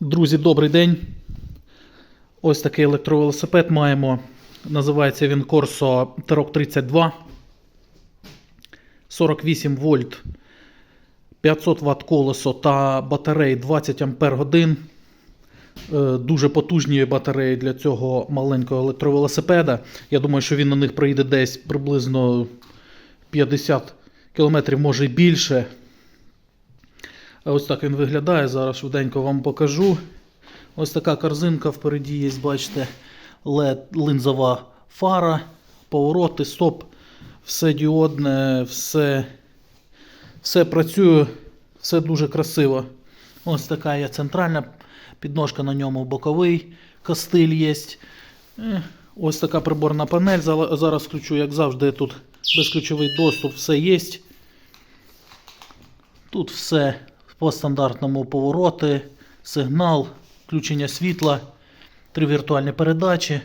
Друзі, добрий день. Ось такий електровелосипед маємо. Називається він Corso T-Roc 32. 48 вольт, 500 Вт колесо та батареї 20 Ампер годин. Е, Дуже потужні батареї для цього маленького електровелосипеда. Я думаю, що він на них проїде десь приблизно 50 км, може і більше. Ось так він виглядає. Зараз швиденько вам покажу. Ось така корзинка впереді є, бачите, LED, линзова фара, повороти, стоп, все діодне, все, все працює, все дуже красиво. Ось така є центральна підножка на ньому боковий, костиль є. Е, Ось така приборна панель. Зараз включу, як завжди, тут безключовий доступ, все є. Тут все по стандартному повороти, сигнал, включення світла, три віртуальні передачі.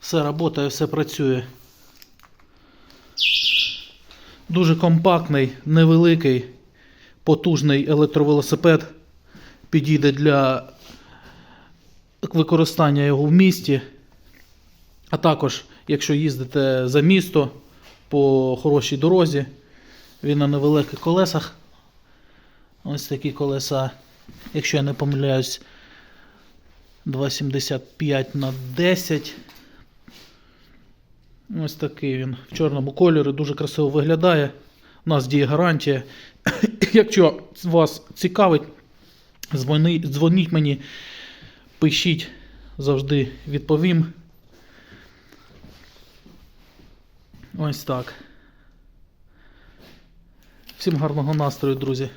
Все працює, все працює. Дуже компактний, невеликий, потужний електровелосипед. Підійде для використання його в місті. А також, якщо їздите за місто по хорошій дорозі, він на невеликих колесах. Ось такі колеса, якщо я не помиляюсь, 2,75 на 10. Ось такий він в чорному кольорі, дуже красиво виглядає. У нас діє гарантія. Якщо вас цікавить, дзвоніть мені, пишіть, завжди відповім. Ось так. Всім гарного настрою, друзі.